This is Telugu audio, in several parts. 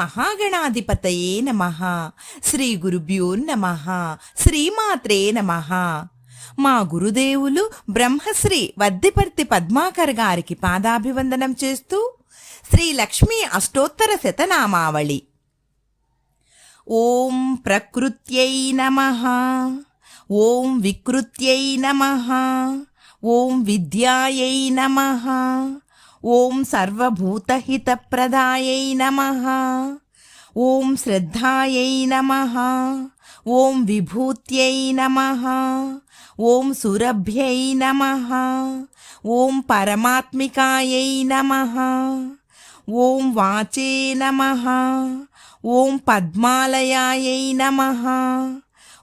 మహాగణాధిపతయే నమ. శ్రీ గురుభ్యో నమ. శ్రీమాత్రే నమ. మా గురుదేవులు బ్రహ్మశ్రీ వద్దిపర్తి పద్మాకర్ గారికి పాదాభివందనం చేస్తూ శ్రీ లక్ష్మీ అష్టోత్తర శతనామావళి. ఓం ప్రకృత్యై నమ. ఓం వికృత్యై నమ. ఓం విద్యాయై నమ. ఓం సర్వభూతహితప్రదాయై నమ. ఓం శ్రద్ధాయై నమ. ఓం విభూత్యై నమ. ఓం సురభ్యై నమ. ఓం పరమాత్మికాయై నమ. ఓం వాచే నమ. ఓం పద్మాలయాయై నమ.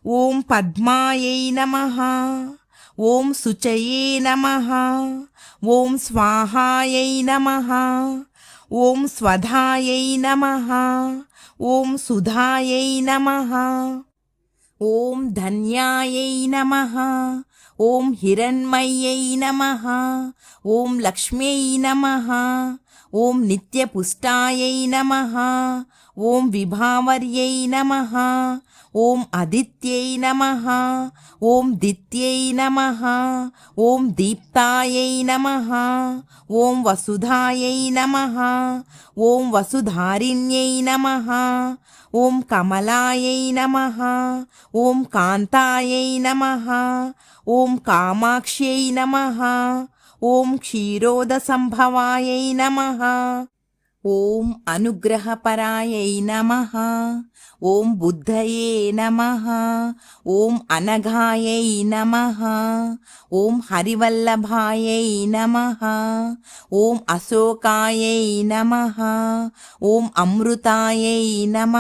ఓం పద్మాయై నమ. ఓం శుచయే నమ. ఓం స్వాహాయై నమ. ఓం స్వధాయై నమ. ఓం సుధాయై నమ. ఓం ధన్యాయై నమ. ఓం హిరణ్మయ్యై నమ. ఓం లక్ష్మ్యై నమ. ఓం నిత్యపుష్టాయై నమ. ఓం విభావర్యై నమ. ఓం అదిత్యై నమ. ఓం దిత్యై నమ. ఓం దీప్తాయై నమ. ఓం వసుధాయై నమ. ఓం వసుధారిణ్యై నమ. ఓం కమలాయై నమ. ఓం కాంతాయై నమ. ఓం కామాక్ష్యై నమ. ఓం క్షీరోదసంభవాయై నమ. ఓం అనుగ్రహపరాయై నమ. ఓం బుద్ధయే నమ. ఓం అనఘాయై నమ. ఓం హరివల్లభాయై నమ. ఓం అశోకాయై నమ. ఓం అమృతాయై నమ.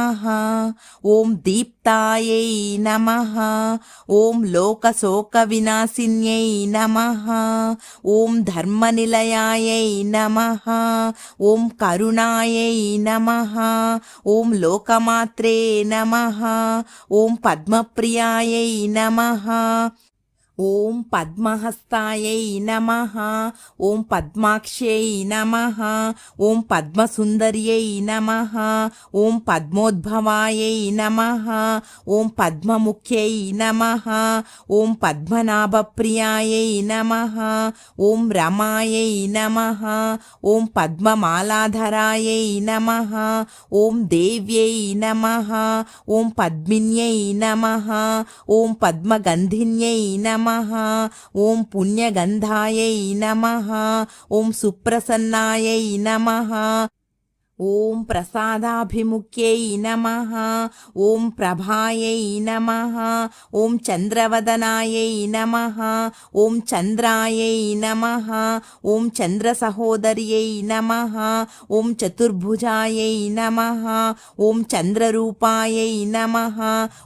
ఓం దీప్తాయై నమ. ఓం లోకశోక వినాశిన్యై నమ. ఓం ధర్మనిలయాయై నమ. ఓం కరుణాయై నమ. ఓం లోకమాత్రే నమ. ఓం పద్మప్రియాయై నమ. ఓం పద్మహస్తాయై నమ ఓం పద్మాక్ష్యై నమ ఓం పద్మసుందర్యై నమ ఓం పద్మోద్భవాయై నమ ఓం పద్మముఖ్యై నమ ఓం పద్మనాభప్రియాయై నమ ఓం రమాయై నమ ఓం పద్మమాలాధరాయై నమ ఓం దేవ్యై నమ ఓం పద్మిన్యై నమ ఓం పద్మగంధిన్యై నమ ఓం పుణ్యగంధాయై నమ. ఓం సుప్రసన్నాయై నమ. ఓం ప్రసాదాభిముఖ్యై నమ. ఓం ప్రభాయై నమ. ఓం చంద్రవదనాయై నమ. ఓం చంద్రాయై నమ. ఓం చంద్రసహోదర్యై నమ. ఓం చతుర్భుజాయై నమ. ఓం చంద్రరూపాయై నమ.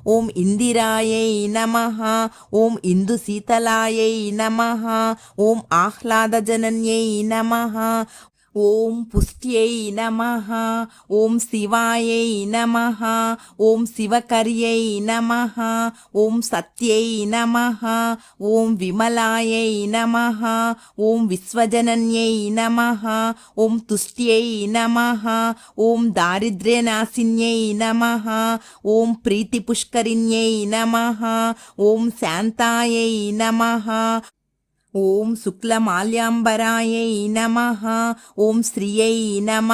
ఓం ఇందిరాయై నమ. ఓం ఇందుశీతలాయై నమ. ఓం ఆహ్లాదజనన్యై నమ. ఓం పుష్ట్యై నమ ఓం శివాయై నమ ఓం శివకర్యై నమ ఓం సత్యై నమ ఓం విమలాయై నమ ఓం విశ్వజనన్యై నమ ఓం తుష్ట్యై నమ ఓం దారిద్ర్యనాశిన్యై నమ ఓం ప్రీతిపుష్కరిణ్యై నమ ఓం శాంతాయై నమ. ఓం శుక్లమాల్యాంబరాయై నమ ఓం శ్రియై నమ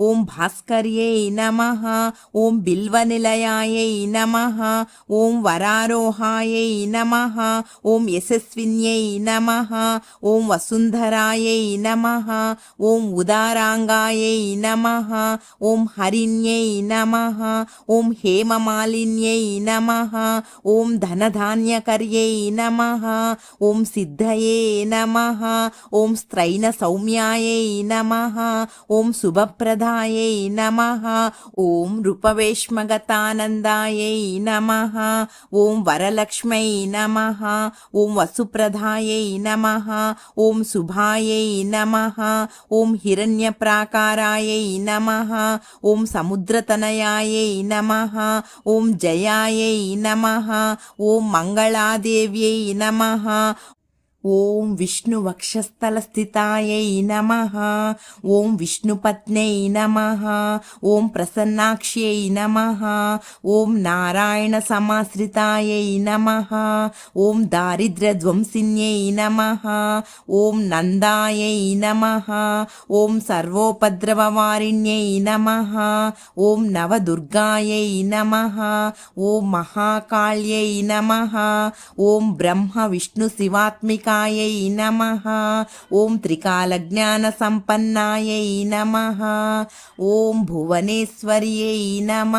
ఓం భాస్కర్యై నమ ఓం బిల్వనిలయాయై నమ ఓం వరారోహాయై నమ ఓం యశస్విన్యై నమ ఓం వసుంధరాయై నమ ఓం ఉదారాంగాయై నమ ఓం హరిణ్యై నమ ఓం హేమమాలిన్యై నమ ఓం ధనధాన్యకర్యై నమ ఓం సిద్ధ సిద్ధయే నమ ఓం స్త్రైన సౌమ్యాయై నమ ఓం శుభప్రదాయై నమ ఓం రూపవేష్మగతానందాయై నమ ఓం వరలక్ష్మై నమ ఓం వసుప్రదాయై నమ ఓం శుభాయై నమ ఓం హిరణ్యప్రాకారాయై నమ ఓం సముద్రతనయాయై నమ ఓం జయాయై నమ ఓం మంగళాదేవ్యై నమ ఓం విష్ణు వక్షస్థల స్థితాయై నమ. ఓం విష్ణుపత్నై నమ. ఓం ప్రసన్నాక్ష్యై నమ. ఓం నారాయణ సమాశ్రితాయై నమ. ఓం దారిద్ర్యధ్వంసిన్యై నమ. ఓం నందాయై నమ. ఓం సర్వోపద్రవవారిణ్యై నమ. ఓం నవదుర్గాయై నమ. ఓం మహాకాళ్యై నమ. ఓం బ్రహ్మ విష్ణు శివాత్మికాయై నమ. ఓం త్రికాల జ్ఞాన సంపన్నాయై నమ. ఓం భువనేశ్వర్యై నమ.